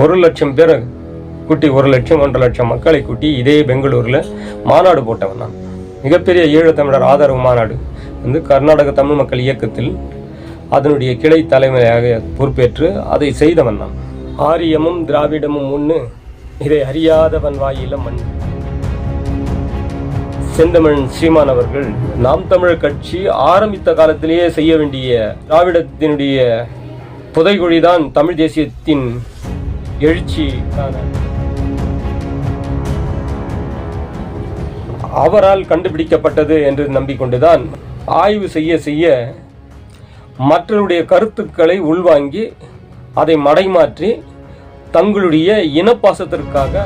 ஒரு லட்சம் பேரை கூட்டி ஒரு லட்சம் ஒன்றரை லட்சம் மக்களை கூட்டி இதே பெங்களூரில் மாநாடு போட்டவன் நான். மிகப்பெரிய ஈழத்தமிழர் ஆதரவு மாநாடு. வந்து கர்நாடக தமிழ் மக்கள் இயக்கத்தில் அதனுடைய கிளை தலைமையாக பொறுப்பேற்று அதை செய்தவன் நான். ஆரியமும் திராவிடமும் ஒன்று இதை அறியாதவன் வாயில மண். செந்தமிழன் சீமான் அவர்கள் நாம் தமிழர் கட்சி ஆரம்பித்த காலத்திலேயே செய்ய வேண்டிய திராவிடத்தினுடைய புதைகுழிதான் தமிழ் தேசியத்தின் எழுச்சிக்கான. அவரால் கண்டுபிடிக்கப்பட்டது என்று நம்பிக்கொண்டுதான் ஆய்வு செய்ய செய்ய மற்றவருடைய கருத்துக்களை உள்வாங்கி அதை மடைமாற்றி தங்களுடைய இனப்பாசத்திற்காக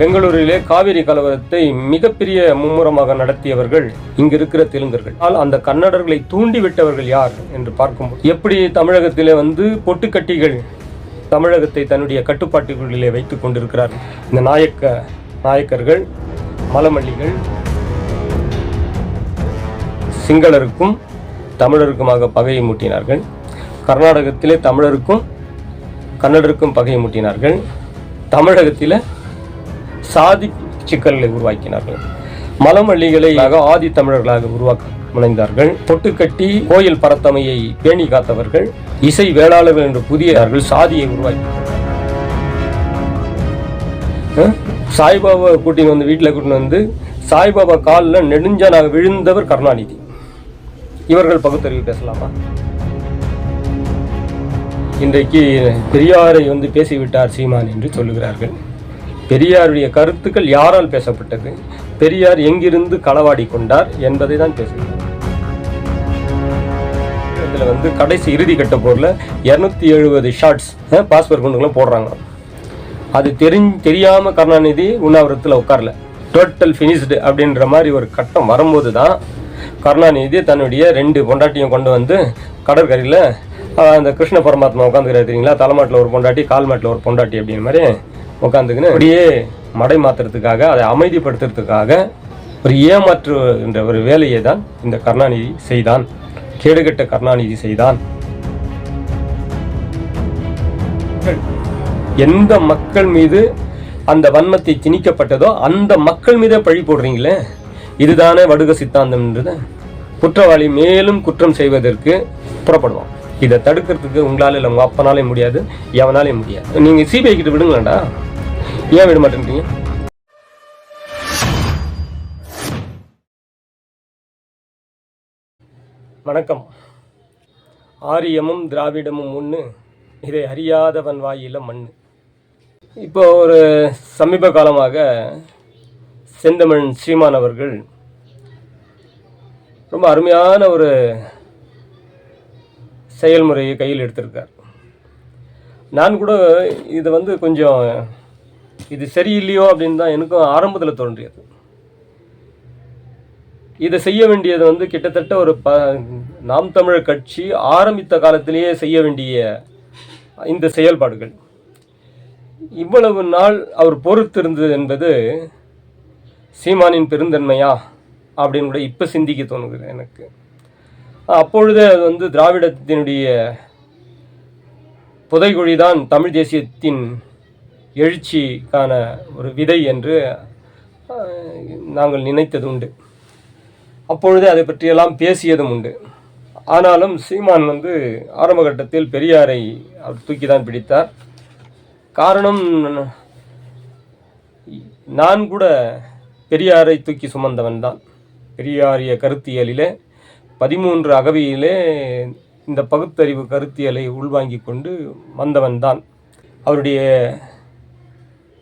பெங்களூரிலே காவிரி கலவரத்தை மிகப்பெரிய மும்முரமாக நடத்தியவர்கள் இங்கு இருக்கிற தெலுங்கர்கள். ஆனால் அந்த கன்னடர்களை தூண்டிவிட்டவர்கள் யார் என்று பார்க்கும்போது எப்படி தமிழகத்திலே வந்து பொட்டுக்கட்டிகள் தமிழகத்தை தன்னுடைய கட்டுப்பாட்டுகளிலே வைத்துக் கொண்டிருக்கிறார்கள்? இந்த நாயக்க நாயக்கர்கள் மலமல்லிகள் சிங்களருக்கும் தமிழருக்குமாக பகையை மூட்டினார்கள். கர்நாடகத்திலே தமிழருக்கும் கன்னடருக்கும் பகையை மூட்டினார்கள். தமிழகத்தில் சாதி சிக்கல்களை உருவாக்கினார்கள். மலமல்லிகளை ஆதி தமிழர்களாக உருவாக்க முனைந்தார்கள். பொட்டுக்கட்டி கோயில் பரத்தமையை பேணி காத்தவர்கள் இசை வேளாளர்கள் என்று புதியார்கள் சாதியை உருவாக்கி சாய்பாபா கூட்டின்னு வந்து வீட்டில் கூட்டின்னு வந்து சாய்பாபா காலில் நெடுஞ்சனாக விழுந்தவர் கருணாநிதி. இவர்கள் பகுத்தறிவு பேசலாமா? இன்றைக்கு பெரியாரை வந்து பேசிவிட்டார் சீமான் என்று சொல்லுகிறார்கள். பெரியாருடைய கருத்துக்கள் யாரால் பேசப்பட்டது? பெரியார் எங்கிருந்து களவாடி கொண்டார் என்பதை தான் பேசுகிறார் இதில் வந்து கடைசி இறுதி கட்ட போரில் இரநூத்தி எழுபது ஷார்ட்ஸ் பாஸ்போர்ட் குண்டுகளும் போடுறாங்க அது தெரிஞ் தெரியாமல் கருணாநிதி உண்ணாவிரத்தில் உட்காரல. டோட்டல் ஃபினிஷ்டு அப்படின்ற மாதிரி ஒரு கட்டம் வரும்போது தான் கருணாநிதி தன்னுடைய ரெண்டு பொண்டாட்டியும் கொண்டு வந்து கடற்கரையில் அந்த கிருஷ்ண பரமாத்மா உட்காந்துக்கிறாரு தெரியுங்களா? தலைமாட்டில் ஒரு பொண்டாட்டி கால் மாட்டில் ஒரு பொண்டாட்டி அப்படிங்கிற மாதிரி உட்காந்துக்கின்னு அப்படியே மடை மாற்றுறதுக்காக அதை அமைதிப்படுத்துறதுக்காக ஒரு ஏமாற்று என்ற ஒரு வேலையை தான் இந்த கருணாநிதி செய்தான். கேடுகட்ட கருணாநிதி செய்தான். எந்த மக்கள் மீது அந்த வன்மத்தை திணிக்கப்பட்டதோ அந்த மக்கள் மீதே பழி போடுறீங்களே? இதுதானே வடுக சித்தாந்தம்ன்றது குற்றவாளி மேலும் குற்றம் செய்வதற்கு புறப்படுவான். இதை தடுக்கிறதுக்கு உங்களால் இல்லை உங்கள் அப்பனாலே முடியாது எவனாலே முடியாது. நீங்கள் சிபிஐ கிட்ட விடுங்களேன்டா. ஏன் விட மாட்டேன்றீங்க? வணக்கம். ஆரியமும் திராவிடமும் ஒன்று இதை அறியாதவன் வாயில மண் இப்போ ஒரு சமீப காலமாக செந்தமிழ் சீமான் அவர்கள் ரொம்ப அருமையான ஒரு செயல்முறையை கையில் எடுத்திருக்கார். நான் கூட இதை வந்து கொஞ்சம் இது சரியில்லையோ அப்படின்னு தான் எனக்கும் ஆரம்பத்தில் தோன்றியது. இதை செய்ய வேண்டியது வந்து கிட்டத்தட்ட ஒரு ப நாம் தமிழர் கட்சி ஆரம்பித்த காலத்திலேயே செய்ய வேண்டிய இந்த செயல்பாடுகள். இவ்வளவு நாள் அவர் பொறுத்திருந்தது என்பது சீமானின் பெருந்தன்மையா அப்படின்னு கூட இப்போ சிந்திக்க தோணுது எனக்கு. அப்பொழுதே அது வந்து திராவிடத்தினுடைய புதைகுழி தான் தமிழ் தேசியத்தின் எழுச்சிக்கான ஒரு விதை என்று நாங்கள் நினைத்தது உண்டு. அப்பொழுதே அதை பற்றியெல்லாம் பேசியதும் உண்டு. ஆனாலும் சீமான் வந்து ஆரம்ப கட்டத்தில் பெரியாரை அவர் தூக்கி தான் பிடித்தார். காரணம் நான் கூட பெரியாரை தூக்கி சுமந்தவன் தான். பெரியாரிய கருத்தியலிலே பதிமூன்று அகவியிலே இந்த பகுத்தறிவு கருத்தியலை உள்வாங்கிக் கொண்டு வந்தவன் தான். அவருடைய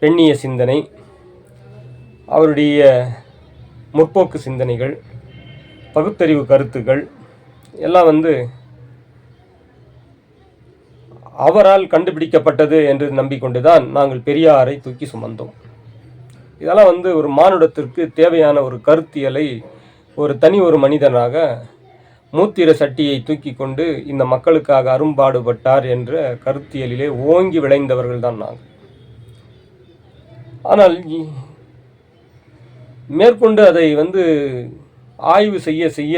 பெண்ணிய சிந்தனை அவருடைய முற்போக்கு சிந்தனைகள் பகுத்தறிவு கருத்துக்கள் எல்லாம் வந்து அவரால் கண்டுபிடிக்கப்பட்டது என்று நம்பிக்கொண்டுதான் நாங்கள் பெரியாரை தூக்கி சுமந்தோம். இதெல்லாம் வந்து ஒரு மானுடத்திற்கு தேவையான ஒரு கருத்தியலை ஒரு தனி ஒரு மனிதனாக மூத்திர சட்டியை தூக்கி கொண்டு இந்த மக்களுக்காக அரும்பாடுபட்டார் என்ற கருத்தியலிலே ஓங்கி விளைந்தவர்கள் தான் நாங்கள். ஆனால் மேற்கொண்டு அதை வந்து ஆய்வு செய்ய செய்ய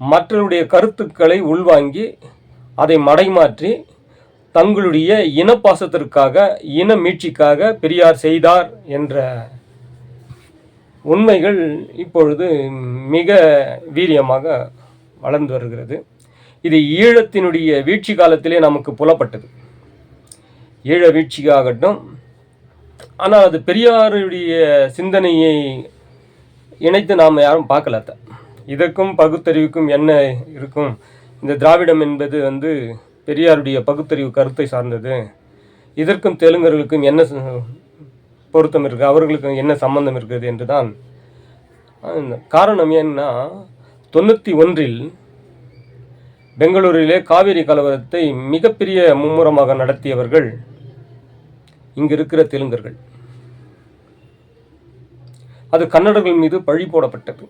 மற்றவருடைய கருத்துக்களை உள்வாங்கி அதை மடைமாற்றி தங்களுடைய இனப்பாசத்திற்காக இன மீட்சிக்காக பெரியார் செய்தார் என்ற உண்மைகள் இப்பொழுது மிக வீரியமாக வளர்ந்து வருகிறது. இது ஈழத்தினுடைய வீழ்ச்சி காலத்திலே நமக்கு புலப்பட்டது. ஈழ வீழ்ச்சிக்காகட்டும் ஆனால் அது பெரியாருடைய சிந்தனையை இணைத்து நாம் யாரும் பார்க்கலாத இதற்கும் பகுத்தறிவுக்கும் என்ன இருக்கும்? இந்த திராவிடம் என்பது வந்து பெரியாருடைய பகுத்தறிவு கருத்தை சார்ந்தது. இதற்கும் தெலுங்கர்களுக்கும் என்ன பொருத்தம் இருக்குது அவர்களுக்கும் என்ன சம்பந்தம் இருக்குது என்று தான் காரணம் ஏன்னா தொண்ணூற்றி ஒன்றில் பெங்களூரிலே காவிரி கலவரத்தை மிகப்பெரிய மும்முரமாக நடத்தியவர்கள் இங்கு இருக்கிற தெலுங்கர்கள். அது கன்னடர்கள் மீது பழி போடப்பட்டது.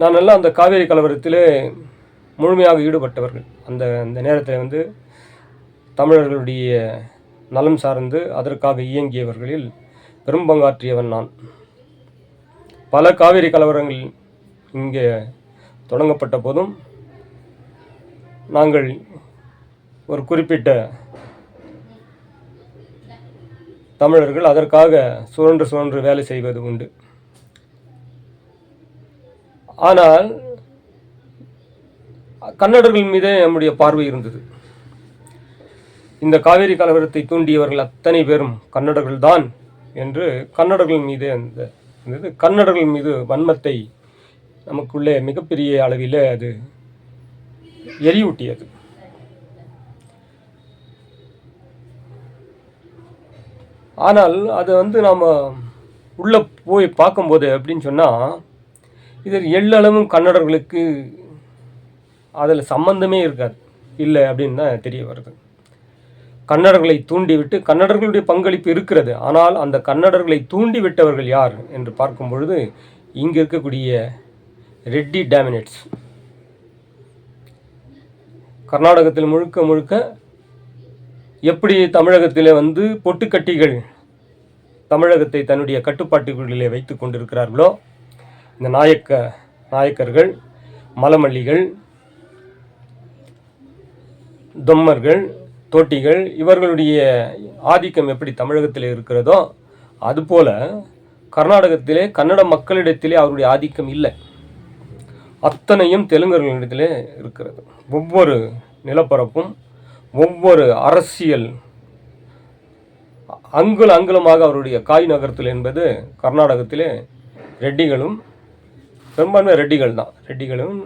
நான் எல்லாம் அந்த காவேரி கலவரத்திலே முழுமையாக ஈடுபட்டவர்கள். அந்த அந்த நேரத்தில் வந்து தமிழர்களுடைய நலம் சார்ந்து அதற்காக இயங்கியவர்களில் பெரும்பங்காற்றியவன் நான். பல காவேரி கலவரங்கள் இங்கே தொடங்கப்பட்ட போதும் நாங்கள் ஒரு குறிப்பிட்ட தமிழர்கள் அதற்காக சுழன்று சுழன்று வேலை செய்வது உண்டு. ஆனால் கன்னடர்கள் மீதே நம்முடைய பார்வை இருந்தது. இந்த காவேரி கலவரத்தை தூண்டியவர்கள் அத்தனை பேரும் கன்னடர்கள் தான் என்று கன்னடர்கள் மீது அந்த இருந்தது கன்னடர்கள் மீது வன்மத்தை நமக்குள்ளே மிகப்பெரிய அளவில் அது எரியூட்டியது. ஆனால் அதை வந்து நாம் உள்ளே போய் பார்க்கும்போது அப்படின்னு சொன்னால் இதில் எள்ளளவும் கன்னடர்களுக்கு அதில் சம்பந்தமே இருக்காது. இல்லை அப்படின்னு தான் தெரிய வருது. கன்னடர்களை தூண்டிவிட்டு கன்னடர்களுடைய பங்களிப்பு இருக்கிறது. ஆனால் அந்த கன்னடர்களை தூண்டி விட்டவர்கள் யார் என்று பார்க்கும் பொழுது இங்கே இருக்கக்கூடிய ரெட்டி டாமினேட்ஸ். கர்நாடகத்தில் முழுக்க முழுக்க எப்படி தமிழகத்தில் வந்து பொட்டுக்கட்டிகள் தமிழகத்தை தன்னுடைய கட்டுப்பாட்டுக்குள்ளே வைத்து கொண்டிருக்கிறார்களோ இந்த நாயக்க நாயக்கர்கள் மலமல்லிகள் தொம்மர்கள் தோட்டிகள் இவர்களுடைய ஆதிக்கம் எப்படி தமிழகத்தில் இருக்கிறதோ அதுபோல கர்நாடகத்திலே கன்னட மக்களிடத்திலே அவருடைய ஆதிக்கம் இல்லை. அத்தனையும் தெலுங்கர்களிடத்திலே இருக்கிறது. ஒவ்வொரு நிலப்பரப்பும் ஒவ்வொரு அரசியல் அங்குல அங்குலமாக அவருடைய காய் நகரத்தில் என்பது கர்நாடகத்திலே ரெட்டிகளும் பெரும்பான்மை ரெட்டிகள் தான். ரெட்டிகளும்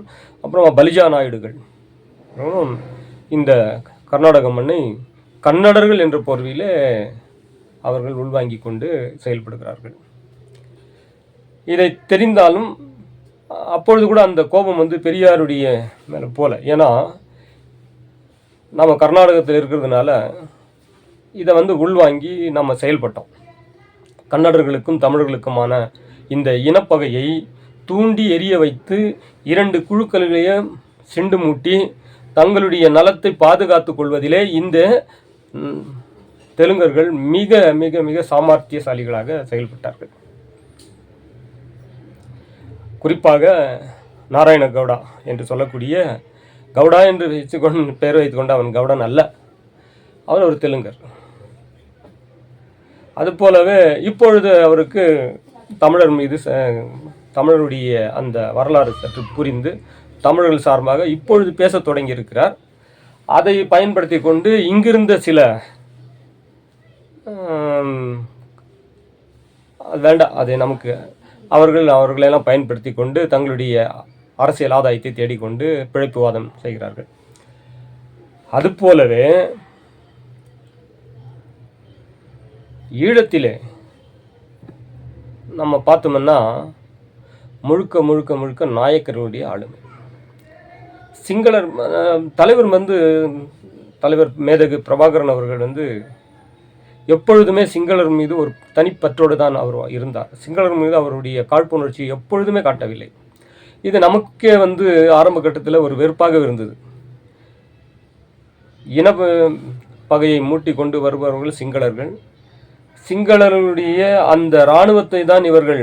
அப்புறம் பலிஜா நாயுடுகள். இந்த கர்நாடக மண்ணை கன்னடர்கள் என்ற போர்வையிலே அவர்கள் உள்வாங்கி கொண்டு செயல்படுகிறார்கள். இதை தெரிந்தாலும் அப்பொழுது கூட அந்த கோபம் வந்து பெரியாருடைய மேலே போல. ஏன்னா நம்ம கர்நாடகத்தில் இருக்கிறதுனால இதை வந்து உள்வாங்கி நம்ம செயல்பட்டோம். கன்னடர்களுக்கும் தமிழர்களுக்குமான இந்த இனப்பகையை தூண்டி எரிய வைத்து இரண்டு குழுக்களிலேயே சிண்டு மூட்டி தங்களுடைய நலத்தை பாதுகாத்து கொள்வதிலே இந்த தெலுங்கர்கள் மிக மிக மிக சாமர்த்தியசாலிகளாக செயல்பட்டார்கள். குறிப்பாக நாராயண கவுடா என்று சொல்லக்கூடிய கவுடா என்று வைத்துக்கொண்டு பெயர் வைத்துக்கொண்டு அவன் கவுடன் அல்ல. அவர் ஒரு தெலுங்கர். அதுபோலவே இப்பொழுது அவருக்கு தமிழர் மீது ச- தமிழருடைய அந்த வரலாறு சற்று புரிந்து தமிழர்கள் சார்பாக இப்பொழுது பேசத் தொடங்கியிருக்கிறார். அதை பயன்படுத்தி கொண்டு இங்கிருந்த சில அது வேண்டாம் அது நமக்கு அவர்கள் அவர்களெல்லாம் பயன்படுத்தி கொண்டு தங்களுடைய அரசியல் ஆதாயத்தை தேடிக்கொண்டு பிழைப்புவாதம் செய்கிறார்கள். அதுபோலவே ஈழத்திலே நம்ம பார்த்தோம்னா முழுக்க முழுக்க முழுக்க நாயக்கர்களுடைய ஆளுமை. சிங்களர் தலைவர் வந்து தலைவர் மேதகு பிரபாகரன் அவர்கள் வந்து எப்பொழுதுமே சிங்களர் மீது ஒரு தனிப்பற்றோடு தான் அவர் இருந்தார். சிங்களர் மீது அவருடைய காழ்ப்புணர்ச்சி எப்பொழுதுமே காட்டவில்லை. இது நமக்கே வந்து ஆரம்ப கட்டத்தில் ஒரு வெறுப்பாக இருந்தது. இன பகையை மூட்டி கொண்டு வருபவர்கள் சிங்களர்கள். சிங்களர்களுடைய அந்த இராணுவத்தை தான் இவர்கள்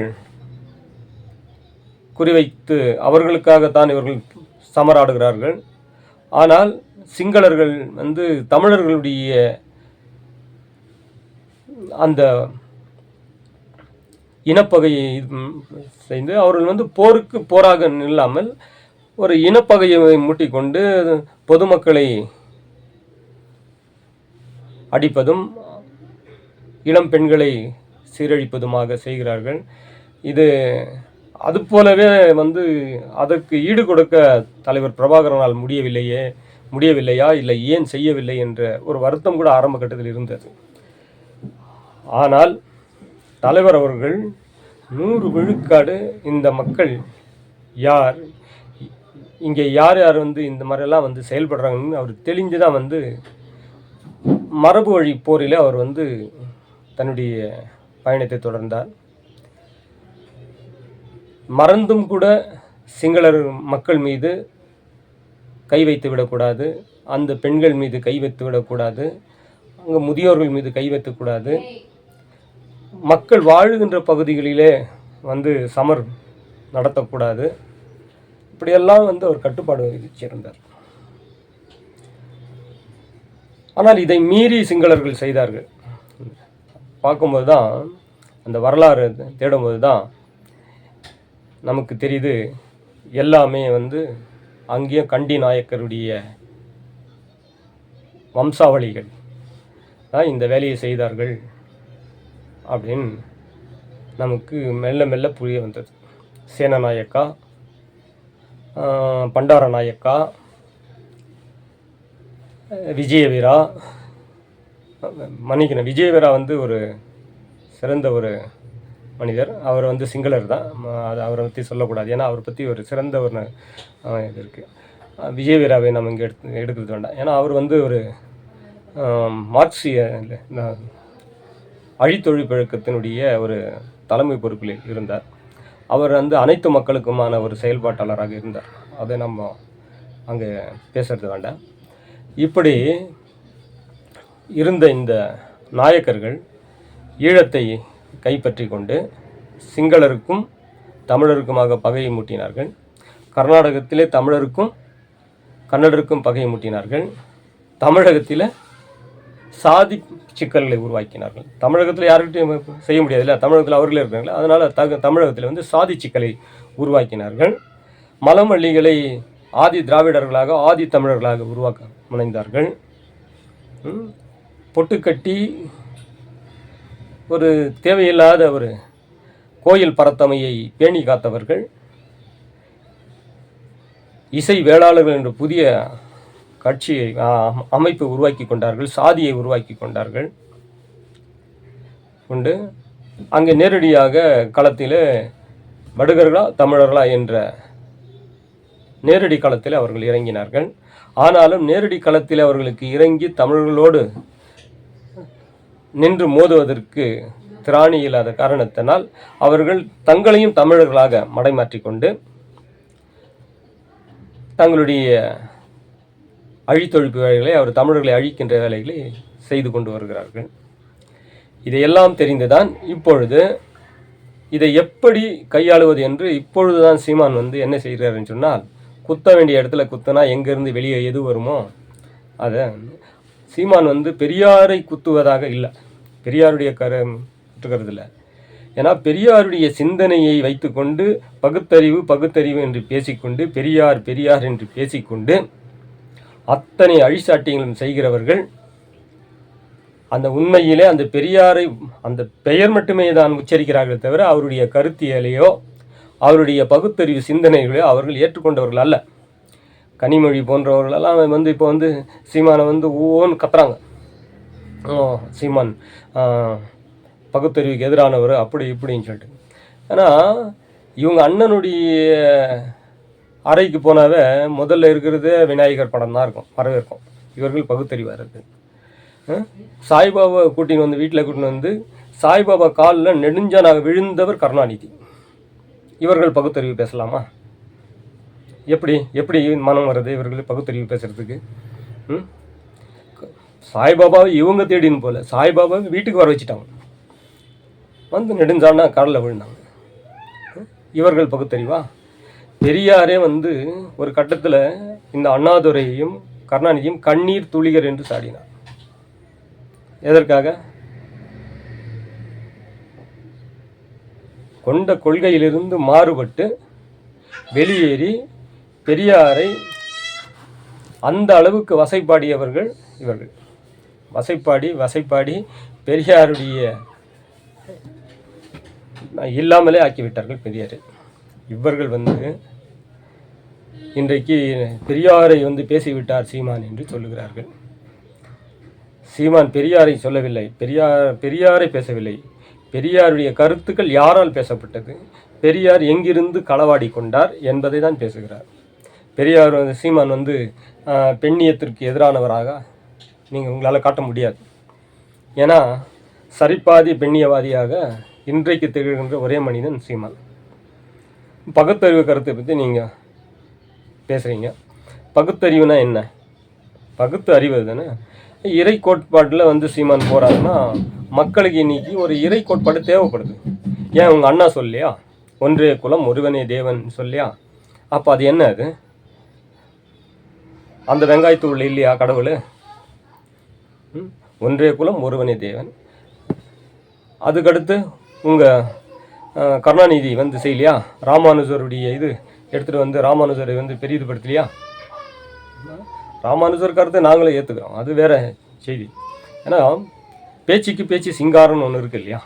குறிவைத்து அவர்களுக்காகத்தான் இவர்கள் சமராடுகிறார்கள். ஆனால் சிங்களர்கள் வந்து தமிழர்களுடைய அந்த இனப்பகையை செய்து அவர்கள் வந்து போருக்கு போராக நில்லாமல் ஒரு இனப்பகையை மூட்டிக்கொண்டு பொதுமக்களை அடிப்பதும் இளம் பெண்களை சீரழிப்பதுமாக செய்கிறார்கள். இது அது போலவே வந்து அதற்கு ஈடு கொடுக்க தலைவர் பிரபாகரனால் முடியவில்லையே முடியவில்லையா இல்லை ஏன் செய்யவில்லை என்ற ஒரு வருத்தம் கூட ஆரம்ப கட்டத்தில் இருந்தது. ஆனால் தலைவர் அவர்கள் நூறு விழுக்காடு இந்த மக்கள் யார்? இங்கே யார் யார் வந்து இந்த மாதிரிலாம் வந்து செயல்படுறாங்கன்னு அவர் தெளிஞ்சு தான் வந்து மரபு வழி போரில் அவர் வந்து தன்னுடைய பயணத்தை தொடர்ந்தார். மறந்தும் கூட சிங்களர் மக்கள் மீது கை வைத்து விடக்கூடாது. அந்த பெண்கள் மீது கை வைத்து விடக்கூடாது. அங்கே முதியோர்கள் மீது கை வைக்கக்கூடாது மக்கள் வாழுகின்ற பகுதிகளிலே வந்து சமர் நடத்தக்கூடாது. இப்படியெல்லாம் வந்து அவர் கட்டுப்பாடு விதிச்சிருந்தார். ஆனால் இதை மீறி சிங்களர்கள் செய்தார்கள். பார்க்கும்போது தான் அந்த வரலாறு தேடும்போது தான் நமக்கு தெரியுது எல்லாமே வந்து அங்கேயும் கண்டி நாயக்கருடைய வம்சாவளிகள் தான் இந்த வேலையை செய்தார்கள். அப்படின்னு நமக்கு மெல்ல மெல்ல புரிய வந்தது. சேனநாயக்கா பண்டார நாயக்கா விஜயவீரா மன்னிக்கணும் விஜயவீரா வந்து ஒரு சிறந்த ஒரு மனிதர். அவர் வந்து சிங்களர் தான். அது அவரை பற்றி சொல்லக்கூடாது. ஏன்னா அவரை பற்றி ஒரு சிறந்த ஒரு இது இருக்குது விஜயவீராவை நம்ம இங்கே எடுத்து எடுக்கிறது வேண்டாம். ஏன்னா அவர் வந்து ஒரு மார்க்சிய அழித்தொழில் பழக்கத்தினுடைய ஒரு தலைமை பொறுப்பில் இருந்தார். அவர் வந்து அனைத்து மக்களுக்குமான ஒரு செயல்பாட்டாளராக இருந்தார். அதை நம்ம அங்கே பேசுறது வேண்டாம். இப்படி இருந்த இந்த நாயக்கர்கள் ஈழத்தை கைப்பற்றி கொண்டு சிங்களருக்கும் தமிழருக்குமாக பகையை மூட்டினார்கள். கர்நாடகத்திலே தமிழருக்கும் கன்னடருக்கும் பகையை மூட்டினார்கள். தமிழகத்தில் சாதி சிக்கல்களை உருவாக்கினார்கள். தமிழகத்தில் யாருக்கிட்டையும் செய்ய முடியாது இல்லை? தமிழகத்தில் அவர்களே இருக்காங்களே. அதனால் தக தமிழகத்தில் வந்து சாதி சிக்கலை உருவாக்கினார்கள். மலமல்லிகளை ஆதி திராவிடர்களாக ஆதி தமிழர்களாக உருவாக்க முனைந்தார்கள். பொட்டுக்கட்டி ஒரு தேவையில்லாத ஒரு கோயில் பரத்தமையை பேணி காத்தவர்கள் இசை வேளாளர்கள் என்ற புதிய கட்சியை ஆ, அமைப்பை உருவாக்கி கொண்டார்கள் சாதியை உருவாக்கி கொண்டார்கள். கொண்டு அங்கே நேரடியாக களத்தில் வடுகர்களா தமிழர்களா என்ற நேரடி களத்தில் அவர்கள் இறங்கினார்கள். ஆனாலும் நேரடி களத்தில் அவர்களுக்கு இறங்கி தமிழர்களோடு நின்று மோதுவதற்கு திராணி இல்லாத காரணத்தினால் அவர்கள் தங்களையும் தமிழர்களாக மடைமாற்றிக்கொண்டு தங்களுடைய அழித்தொழிப்பு வேலைகளை அவர் தமிழர்களை அழிக்கின்ற வேலைகளை செய்து கொண்டு வருகிறார்கள். இதையெல்லாம் தெரிந்துதான் இப்பொழுது இதை எப்படி கையாளுவது என்று இப்பொழுதுதான் சீமான் வந்து என்ன செய்கிறாருன்னு சொன்னால் குத்த வேண்டிய இடத்துல குத்தினா எங்கேருந்து வெளியே எது வருமோ அதை சீமான் வந்து பெரியாரை குத்துவதாக இல்லை. பெரியாருடைய கரு குத்துக்கிறது இல்லை ஏன்னா பெரியாருடைய சிந்தனையை வைத்துக்கொண்டு பகுத்தறிவு பகுத்தறிவு என்று பேசிக்கொண்டு பெரியார் பெரியார் என்று பேசிக்கொண்டு அத்தனை அழிச்சாட்டியங்களும் செய்கிறவர்கள் அந்த உண்மையிலே அந்த பெரியாரை அந்த பெயர் மட்டுமே தான் உச்சரிக்கிறார்கள் தவிர அவருடைய கருத்தியலையோ அவருடைய பகுத்தறிவு சிந்தனைகளையோ அவர்கள் ஏற்றுக்கொண்டவர்கள் அல்ல. கனிமொழி போன்றவர்களெல்லாம் வந்து இப்போ வந்து சீமானை வந்து ஓன்னு கத்துறாங்க. சீமான் பகுத்தறிவுக்கு எதிரானவர் அப்படி இப்படின்னு சொல்லிட்டு. ஆனால் இவங்க அண்ணனுடைய அறைக்கு போனாவே முதல்ல இருக்கிறது விநாயகர் படம் தான் இருக்கும். வரவேற்கும். இவர்கள் பகுத்தறிவாக இருக்குது சாய்பாபா கூட்டின்னு வந்து வீட்டில் கூட்டின்னு வந்து சாய்பாபா காலில் நெடுஞ்சானாக விழுந்தவர் கருணாநிதி. இவர்கள் பகுத்தறிவு பேசலாமா? எப்படி எப்படி மனம் வருது இவர்கள் பகுத்தறிவு பேசுகிறதுக்கு ம்? சாய்பாபாவை இவங்க தேடின்னு போல. சாய்பாபாவை வீட்டுக்கு வர வச்சுட்டாங்க. வந்து நெடுஞ்சானா கடலில் விழுந்தாங்க. இவர்கள் பகுத்தறிவா? பெரியாரே வந்து ஒரு கட்டத்தில் இந்த அண்ணாதுரையையும் கருணாநிதியும் கண்ணீர் துளிகர் என்று சாடினார். எதற்காக? கொண்ட கொள்கையிலிருந்து மாறுபட்டு வெளியேறி பெரியாரை அந்த அளவுக்கு வசைப்பாடியவர்கள் இவர்கள். வசைப்பாடி வசைப்பாடி பெரியாருடைய இல்லாமலே ஆக்கிவிட்டார்கள் பெரியாரை. இவர்கள் வந்து இன்றைக்கு பெரியாரை வந்து பேசிவிட்டார் சீமான் என்று சொல்லுகிறார்கள். சீமான் பெரியாரை சொல்லவில்லை. பெரியார் பெரியாரை பேசவில்லை. பெரியாருடைய கருத்துக்கள் யாரால் பேசப்பட்டது? பெரியார் எங்கிருந்து களவாடி கொண்டார் என்பதை தான் பேசுகிறார். பெரியார் வந்து சீமான் வந்து பெண்ணியத்திற்கு எதிரானவராக நீங்கள் உங்களால் காட்ட முடியாது. ஏன்னா சரிப்பாதி பெண்ணியவாதியாக இன்றைக்கு திகழ்கின்ற ஒரே மனிதன் சீமான். பகுத்தறிவு கருத்தை பற்றி நீங்கள் பேசுகிறீங்க பகுத்தறிவுனா என்ன? பகுத்து அறிவு தானே? இறை கோட்பாட்டில் வந்து சீமான் போகிறாருன்னா மக்களுக்கு இன்னைக்கு ஒரு இறை கோட்பாடு தேவைப்படுது. ஏன் உங்கள் அண்ணா சொல்லியா? ஒன்றே குலம் ஒருவனே தேவன் சொல்லியா? அப்போ அது என்ன அது? அந்த வெங்காயத்தூள் இல்லையா கடவுள்? ம்? ஒன்றே குலம் ஒருவனே தேவன். அதுக்கடுத்து உங்கள் கருணாநிதி வந்து செய்யலையா? ராமானுஜருடைய இது எடுத்துகிட்டு வந்து ராமானுஜரை வந்து பெரிதுபடுத்தலையா? ராமானுஜர் கருத்தை நாங்களே ஏற்றுக்கிறோம் அது வேற செய்தி. ஏன்னா பேச்சுக்கு பேச்சு சிங்காரம்னு ஒன்று இருக்கு இல்லையா?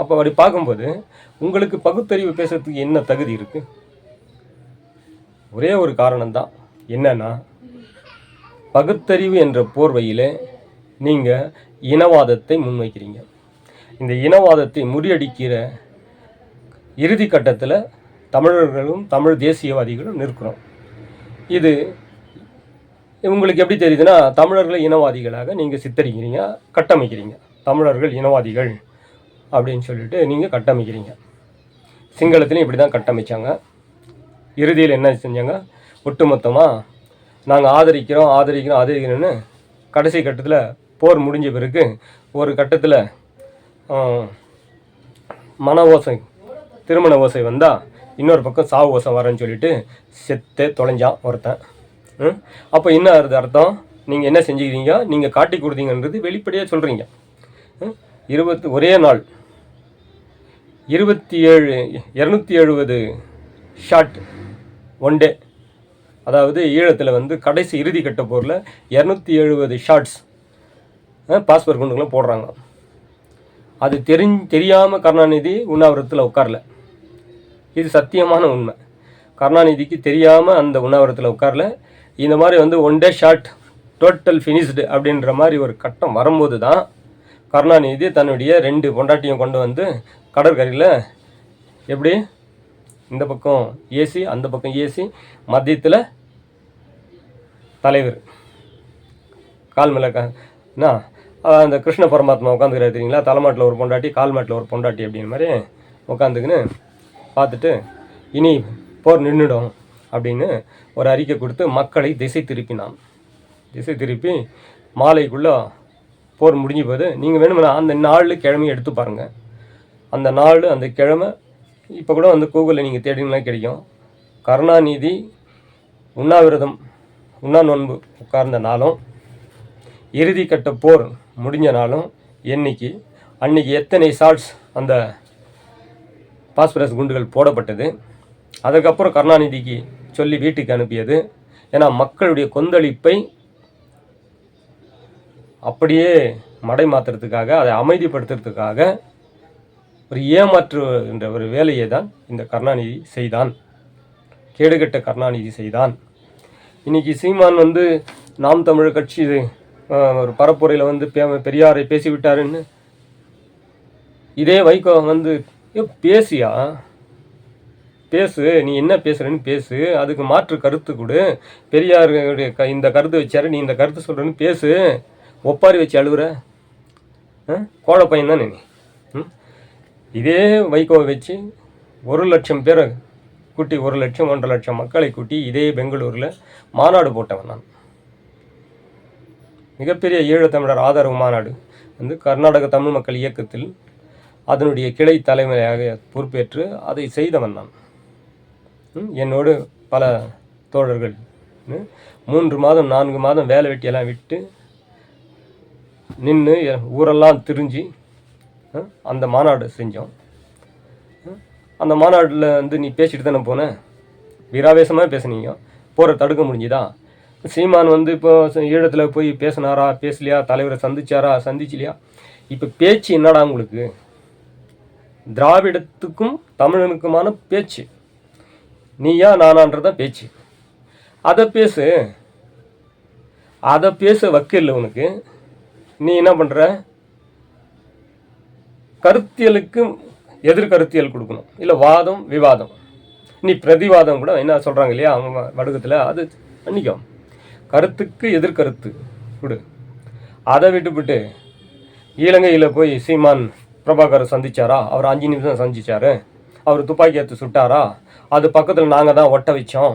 அப்போ அப்படி பார்க்கும்போது உங்களுக்கு பகுத்தறிவு பேசுறதுக்கு என்ன தகுதி இருக்குது ஒரே ஒரு காரணம்தான். என்னன்னா பகுத்தறிவு என்ற போர்வையில் நீங்கள் இனவாதத்தை முன்வைக்கிறீங்க. இந்த இனவாதத்தை முறியடிக்கிற இறுதி கட்டத்தில் தமிழர்களும் தமிழ் தேசியவாதிகளும் நிற்கிறோம். இது உங்களுக்கு எப்படி தெரியுதுன்னா தமிழர்களை இனவாதிகளாக நீங்கள் சித்தரிக்கிறீங்க கட்டமைக்கிறீங்க. தமிழர்கள் இனவாதிகள் அப்படின்னு சொல்லிட்டு நீங்கள் கட்டமைக்கிறீங்க. சிங்களத்துலேயும் இப்படி தான் கட்டமைச்சாங்க. இறுதியில் என்ன செஞ்சாங்க? ஒட்டுமொத்தமாக நாங்கள் ஆதரிக்கிறோம் ஆதரிக்கிறோம் ஆதரிக்கிறோன்னு கடைசி கட்டத்தில் போர் முடிஞ்ச பிறகு ஒரு கட்டத்தில் மன ஓசை திருமண ஓசை வந்தால் இன்னொரு பக்கம் சாவு ஓசை வரேன்னு சொல்லிட்டு செத்து தொலைஞ்சான் ஒருத்தன். ம்? அப்போ என்ன அது அர்த்தம்? நீங்கள் என்ன செஞ்சுக்கிறீங்க? நீங்கள் காட்டி கொடுத்தீங்கன்றது வெளிப்படையாக சொல்கிறீங்க இருபத்தி ஒரே நாள். இருபத்தி ஏழு இரநூத்தி எழுபது ஷாட் ஒன் டே அதாவது ஈழத்தில் வந்து கடைசி இறுதி கட்ட போரில் இரநூத்தி எழுபது ஷாட்ஸ் பாஸ்போர்ட் குண்டுகளை போடுறாங்க. அது தெரிஞ் தெரியாமல் கருணாநிதி உண்ணாவிரத்தில் உட்காரல. இது சத்தியமான உண்மை. கருணாநிதிக்கு தெரியாமல் அந்த உண்ணாவிரத்தில் உட்காரல. இந்த மாதிரி வந்து one day shot total finished அப்படின்ற மாதிரி ஒரு கட்டம் வரும்போது தான் கருணாநிதி தன்னுடைய ரெண்டு பொண்டாட்டியும் கொண்டு வந்து கடற்கரையில் எப்படி? இந்த பக்கம் ஏசி அந்த பக்கம் ஏசி மத்தியத்தில் தலைவர். கால் மேலே என்ன? அந்த கிருஷ்ண பரமாத்மா உட்காந்துக்கிறாரு தெரியுங்களா? தலைமாட்டில் ஒரு பொண்டாட்டி கால் மாட்டில் ஒரு பொண்டாட்டி அப்படின்னு மாதிரி உட்காந்துக்கின்னு பார்த்துட்டு இனி போர் நின்றுடும் அப்படின்னு ஒரு அறிக்கை கொடுத்து மக்களை திசை திருப்பினான். திசை திருப்பி மாலைக்குள்ளே போர் முடிஞ்சு போது நீங்கள் வேணும்னா அந்த நாள் கிழமையை எடுத்து பாருங்கள் அந்த நாள் அந்த கிழமை இப்போ கூட வந்து கூகுளில் நீங்கள் தேடினா கிடைக்கும். கருணாநிதி உண்ணாவிரதம் உண்ணா நோன்பு உட்கார்ந்த நாளும் இறுதி கட்ட போர் முடிஞ்சனாலும் என்னைக்கு அன்றைக்கி எத்தனை சால்ட்ஸ் அந்த பாஸ்பரஸ் குண்டுகள் போடப்பட்டது அதுக்கப்புறம் கருணாநிதிக்கு சொல்லி வீட்டுக்கு அனுப்பியது. ஏன்னா மக்களுடைய கொந்தளிப்பை அப்படியே மடை மாற்றுறதுக்காக அதை அமைதிப்படுத்துறதுக்காக ஒரு ஏமாற்றுகின்ற ஒரு வேலையை தான் இந்த கருணாநிதி செய்தான். கேடுகட்ட கருணாநிதி செய்தான். இன்னைக்கு சீமான் வந்து நாம் தமிழர் கட்சி ஒரு பரப்புரையில் வந்து பெரியாரை பேசிவிட்டாருன்னு. இதே வைகோ வந்து பேசியா? பேசு நீ என்ன பேசுகிறேன்னு பேசு அதுக்கு மாற்று கருத்து கொடு. பெரியாருடைய க இந்த கருத்து வச்சாரு நீ இந்த கருத்து சொல்கிறேன்னு பேசு. ஒப்பாரி வச்சு அழுகுற ஆ? கோழ பையன் தானே நீ? ம்? இதே வைகோவை வச்சு ஒரு லட்சம் பேரை கூட்டி ஒரு லட்சம் ஒன்றரை லட்சம் மக்களை கூட்டி இதே பெங்களூரில் மாநாடு போட்டவன் நான். மிகப்பெரிய ஈழத்தமிழர் ஆதரவு மாநாடு வந்து கர்நாடக தமிழ் மக்கள் இயக்கத்தில் அதனுடைய கிளை தலைமையாக பொறுப்பேற்று அதை செய்தவன் நான். என்னோடு பல தோழர்கள். மூன்று மாதம் நான்கு மாதம் வேலை வெட்டியெல்லாம் விட்டு நின்று ஊரெல்லாம் திரிஞ்சு அந்த மாநாடு செஞ்சோம். அந்த மாநாட்டில் வந்து நீ பேசிட்டு தானே போன? வீராவேசமாக பேசுனீங்க. போகிற தடுக்க முடிஞ்சுதா? சீமான் வந்து இப்போ ஈழத்தில் போய் பேசினாரா பேசலையா தலைவரை சந்திச்சாரா சந்திச்சிலையா? இப்போ பேச்சு என்னடா உங்களுக்கு? திராவிடத்துக்கும் தமிழனுக்குமான பேச்சு. நீயா நானான்றதான் பேச்சு. அதை பேசு. அதை பேச வக்கில்லை உனக்கு. நீ என்ன பண்ணுற கருத்தியலுக்கு எதிர்கருத்தியல் கொடுக்கணும். இல்லை வாதம் விவாதம். நீ பிரதிவாதம் கூட என்ன சொல்கிறாங்க இல்லையா அவங்க வடுகத்தில் அது பண்ணிக்கோ. கருத்துக்கு எதிர்கருத்து கொடு அதை விட்டுவிட்டு இலங்கையில் போய் சீமான் பிரபாகர் சந்திச்சாரா? அவர் அஞ்சு நிமிஷம் சந்திச்சாரு. அவர் துப்பாக்கி எடுத்து சுட்டாரா? அது பக்கத்தில் நாங்கள் தான் ஒட்ட வச்சோம்.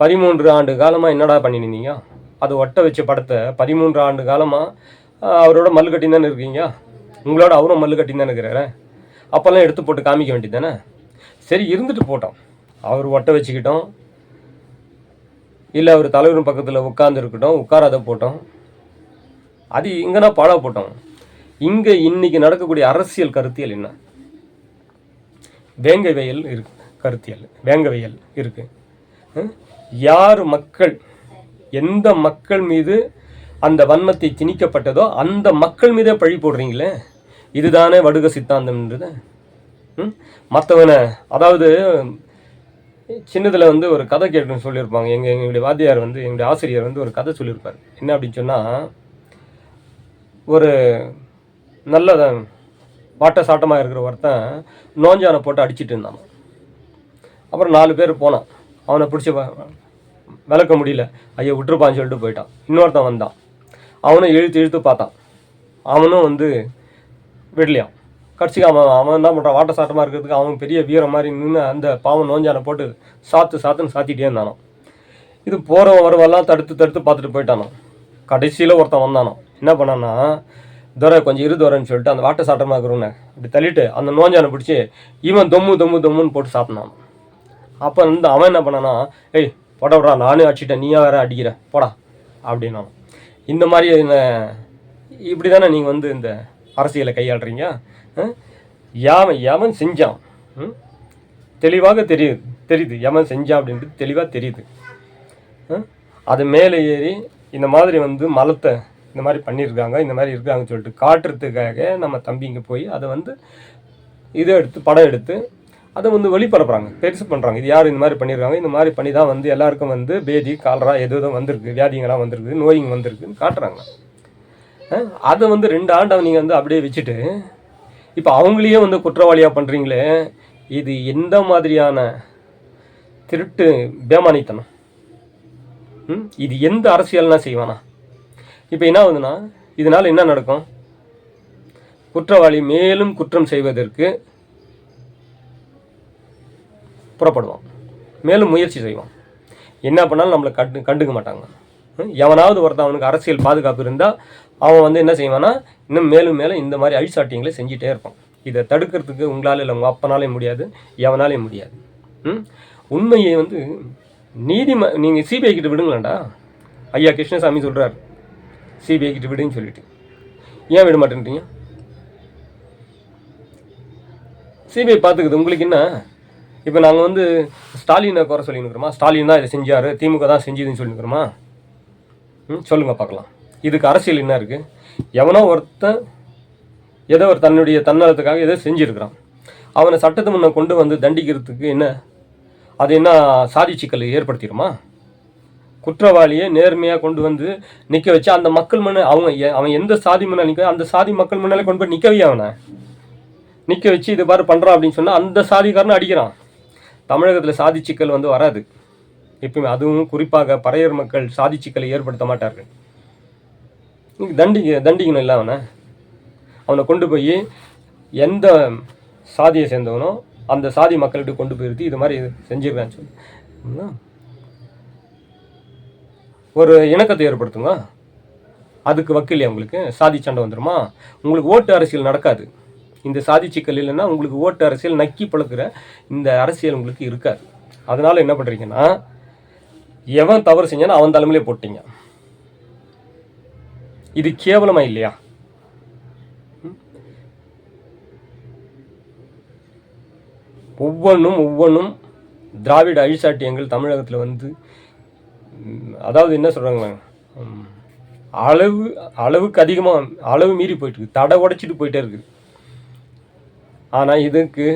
பதிமூன்று ஆண்டு காலமாக என்னடா பண்ணியிருந்தீங்க அது ஒட்ட வச்ச படத்தை பதிமூன்று ஆண்டு காலமாக அவரோட மல்லு கட்டி தானே இருக்கீங்க? உங்களோட அவரும் மல்லு கட்டி தானே இருக்கிறாரு. அப்போல்லாம் எடுத்து போட்டு காமிக்க வேண்டியது தானே? சரி இருந்துட்டு போட்டோம். அவர் ஒட்ட வச்சுக்கிட்டோம். இல்லை அவர் தலைவரும் பக்கத்தில் உட்காந்துருக்கட்டும் உட்காராத போட்டோம். அது இங்கன்னா பாழ போட்டோம். இங்கே இன்னைக்கு நடக்கக்கூடிய அரசியல் கருத்தியல் என்ன? வேங்கவையல் இருக்கு கருத்தியல். வேங்கவையல் இருக்கு. ஹம்? யார் மக்கள் எந்த மக்கள் மீது அந்த வன்மத்தை திணிக்கப்பட்டதோ அந்த மக்கள் மீதே பழி போடுறீங்களே? இதுதானே வடுக சித்தாந்தம்ன்றது. ம்? மற்றவனை அதாவது சின்னதில் வந்து ஒரு கதை கேட்டுன்னு சொல்லியிருப்பாங்க. எங்கள் எங்களுடைய வாத்தியார் வந்து எங்களுடைய ஆசிரியர் வந்து ஒரு கதை சொல்லியிருப்பார். என்ன அப்படின்னு சொன்னால் ஒரு நல்ல வாட்ட சாட்டமாக இருக்கிற ஒருத்தன் நோஞ்சானை போட்டு அடிச்சிட்டு இருந்தான். அப்புறம் நாலு பேர் போனான். அவனை பிடிச்சி விளக்க முடியல. ஐயோ விட்டுருப்பான்னு சொல்லிட்டு போயிட்டான். இன்னொருத்தன் வந்தான். அவனும் இழுத்து இழுத்து பார்த்தான். அவனும் வந்து விடலையாம். கடைசிக்கு அவன் அவன் என்ன பண்ணுறான் வாட்ட சாட்டமாக இருக்கிறதுக்கு அவன் பெரிய வீரம் மாதிரி நின்று அந்த பாவம் நோஞ்சானை போட்டு சாத்து சாத்துன்னு சாத்திட்டே இருந்தானோ இது போகிறவன் வரவெல்லாம் தடுத்து தடுத்து பார்த்துட்டு போயிட்டானோ கடைசியில் ஒருத்தன் வந்தானோ என்ன பண்ணான்னா துறை கொஞ்சம் இருதுறன்னு சொல்லிட்டு அந்த வாட்டை சாட்டமாக இருக்கிறவனே அப்படி தள்ளிட்டு அந்த நோஞ்சானை பிடிச்சி இவன் தொம்மு தொம்மு தொம்முன்னு போட்டு சாப்பிட்னான் அப்போ வந்து அவன் என்ன பண்ணானா ஏய் போட விடா நானே அடிச்சிட்டேன். நீயா வேற அடிக்கிற. போடா. அப்படின்னா இந்த மாதிரி என்ன- இப்படி தானே நீங்கள் வந்து இந்த அரசியலை கையாளுறீங்க? ஆ? யாவன் செஞ்சான். ம்? தெளிவாக தெரியுது. தெரியுது. எவன் செஞ்சான் அப்படின்றது தெளிவாக தெரியுது. அது மேலே ஏறி இந்த மாதிரி வந்து மலத்தை இந்த மாதிரி பண்ணியிருக்காங்க இந்த மாதிரி இருக்காங்கன்னு சொல்லிட்டு காட்டுறதுக்காக நம்ம தம்பிங்க போய் அதை வந்து இதை எடுத்து படம் எடுத்து அதை வந்து வெளிப்பரப்புறாங்க பெருசு பண்ணுறாங்க இது யார் இந்த மாதிரி பண்ணியிருக்காங்க? இந்த மாதிரி பண்ணி தான் வந்து எல்லாருக்கும் வந்து பேதி காலரா எது எதுவும் வந்திருக்கு. வியாதிங்கெல்லாம் வந்திருக்கு நோயிங் வந்திருக்குன்னு காட்டுறாங்க. அதை வந்து ரெண்டு ஆண்டை நீங்கள் வந்து அப்படியே வச்சுட்டு இப்போ அவங்களையே வந்து குற்றவாளியாக பண்ணுறீங்களே இது எந்த மாதிரியான திருட்டு பேமானித்தனம்? ம்? இது எந்த அரசியல்னா செய்வானா? இப்போ என்ன ஆகுதுன்னா இதனால் என்ன நடக்கும்? குற்றவாளி மேலும் குற்றம் செய்வதற்கு புறப்படுவான். மேலும் முயற்சி செய்வான். என்ன பண்ணாலும் நம்மளை கண்டு கண்டுக்க மாட்டாங்க. ம்? எவனாவது ஒருத்தன் அவனுக்கு அரசியல் பாதுகாப்பு இருந்தால் அவன் வந்து என்ன செய்வான்னா இன்னும் மேலும் மேலும் இந்த மாதிரி அழிச்சாட்டியங்களை செஞ்சிட்டே இருப்பான். இதை தடுக்கிறதுக்கு உங்களால் இல்லை உங்கள் அப்பனாலே முடியாது எவனாலே முடியாது. ம்? உண்மையை வந்து நீதிம நீங்கள் சிபிஐ கிட்ட விடுங்களேன்டா. ஐயா கிருஷ்ணசாமி சொல்கிறார் சிபிஐ கிட்ட விடுன்னு சொல்லிட்டு. ஏன் விட மாட்டேன்றீங்க? சிபிஐ பார்த்துக்குது உங்களுக்கு என்ன? இப்போ நாங்கள் வந்து ஸ்டாலினை குறை சொல்லினுக்கிறோமா ஸ்டாலின் தான் இதை செஞ்சார் திமுக தான் செஞ்சுதுன்னு சொல்லியிருக்கிறோமா ம் சொல்லுங்கள் பார்க்கலாம். இதுக்கு அரசியல் என்ன இருக்குது எவனோ ஒருத்தன் ஏதோ ஒரு தன்னுடைய தன்னலத்துக்காக ஏதோ செஞ்சுருக்கிறான். அவனை சட்டத்து முன்னே கொண்டு வந்து தண்டிக்கிறதுக்கு என்ன? அது என்ன சாதி சிக்கல் ஏற்படுத்திடுமா? குற்றவாளியை நேர்மையாக கொண்டு வந்து நிற்க வச்சு அந்த மக்கள் முன்ன அவங்க அவன் எந்த சாதி முன்ன நிற்க அந்த சாதி மக்கள் முன்னாலே கொண்டு போய் நிற்கவே அவனை. நிற்க வச்சு இது பாரு பண்ணுறான் அப்படின்னு சொன்னால் அந்த சாதிக்காரனை அடிக்கிறான். தமிழகத்தில் சாதி சிக்கல் வந்து வராது. எப்பவுமே அதுவும் குறிப்பாக பறையர் மக்கள் சாதி சிக்கலை ஏற்படுத்த மாட்டார்கள். நீங்க தண்டிக்க தண்டிக்கணும் இல்லை அவனை அவனை கொண்டு போய் எந்த சாதியை சேர்ந்தவனோ அந்த சாதி மக்கள்கிட்ட கொண்டு போயிருத்தி இது மாதிரி செஞ்சிருக்கான்னு சொல்லி. ஒரு இணக்கத்தை ஏற்படுத்துங்க அதுக்கு வக்கில்லையா உங்களுக்கு? சாதி சண்டை வந்துருமா? உங்களுக்கு ஓட்டு அரசியல் நடக்காது. இந்த சாதி சிக்கல் இல்லைன்னா உங்களுக்கு ஓட்டு அரசியல் நக்கி பழக்கிற இந்த அரசியல் உங்களுக்கு இருக்காது. அதனால் என்ன பண்ணுறீங்கன்னா எவன் தவறு செஞ்சானோ அவன் தலைமையிலே போட்டீங்க. இது கேவலமா இல்லையா? ஒவ்வொன்றும் ஒவ்வொன்றும் திராவிட அழிச்சாட்டியங்கள் தமிழகத்தில் வந்து அதாவது என்ன சொல்கிறாங்க அளவு அளவுக்கு அதிகமாக அளவு மீறி போயிட்டுருக்கு தடை உடைச்சிட்டு போயிட்டே இருக்குது ஆனால் இதுக்கு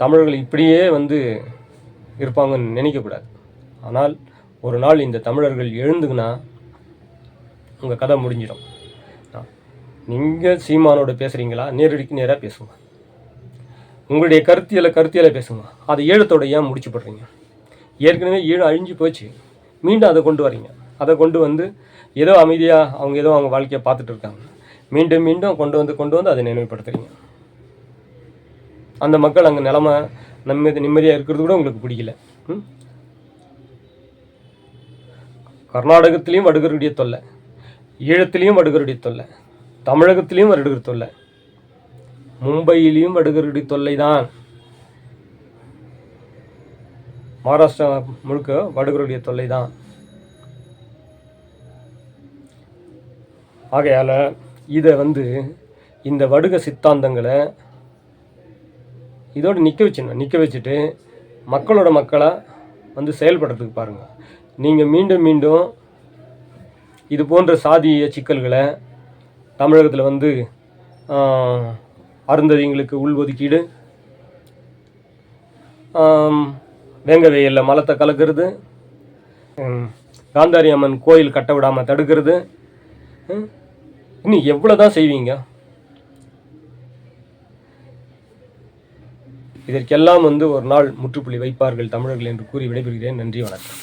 தமிழர்கள் இப்படியே வந்து இருப்பாங்கன்னு நினைக்கக்கூடாது. ஆனால் ஒரு நாள் இந்த தமிழர்கள் எழுந்துக்குன்னா உங்கள் கதை முடிஞ்சிடும். நீங்கள் சீமானோட பேசுகிறீங்களா நேரடிக்கு நேராக பேசுங்க. உங்களுடைய கருத்தியலை கருத்தியலை பேசுங்க. அதை ஈழத்தோட ஏன் முடிச்சு போடுறீங்க. ஏற்கனவே ஈழம் அழிஞ்சு போச்சு. மீண்டும் அதை கொண்டு வரீங்க. அதை கொண்டு வந்து ஏதோ அமைதியாக அவங்க ஏதோ அவங்க வாழ்க்கையை பார்த்துட்டு இருக்காங்க. மீண்டும் மீண்டும் கொண்டு வந்து கொண்டு வந்து அதை நினைவுபடுத்துறீங்க. அந்த மக்கள் அங்கே நிலமை நிம்மதி நிம்மதியாக இருக்கிறது கூட உங்களுக்கு பிடிக்கல. ம்? வடுகருடைய தொல்லை. ஈழத்திலையும் வடுகருடைய தொல்லை தமிழகத்திலையும் வடுகர் தொல்லை மும்பையிலையும் வடுகருடைய தொல்லை தான் மகாராஷ்டிரா முழுக்க வடுகருடைய தொல்லை தான் ஆகையால் இதை வந்து இந்த வடுக சித்தாந்தங்களை இதோடு நிற்க வச்சிடணும். நிற்க வச்சுட்டு மக்களோட மக்களாக வந்து செயல்படுறதுக்கு பாருங்கள் நீங்கள் மீண்டும் மீண்டும் இது போன்ற சாதிய சிக்கல்களை தமிழகத்தில் வந்து அருந்ததிங்களுக்கு உள்ஒதுக்கீடு வேங்க வெயிலில் மலத்தை கலக்கிறது காந்தாரி அம்மன் கோயில் கட்ட விடாமல் தடுக்கிறது இன்னும் எவ்வளோ தான் செய்வீங்க? இதற்கெல்லாம் வந்து ஒரு நாள் முற்றுப்புள்ளி வைப்பார்கள் தமிழர்கள் என்று கூறி விடைபெறுகிறேன். நன்றி வணக்கம்.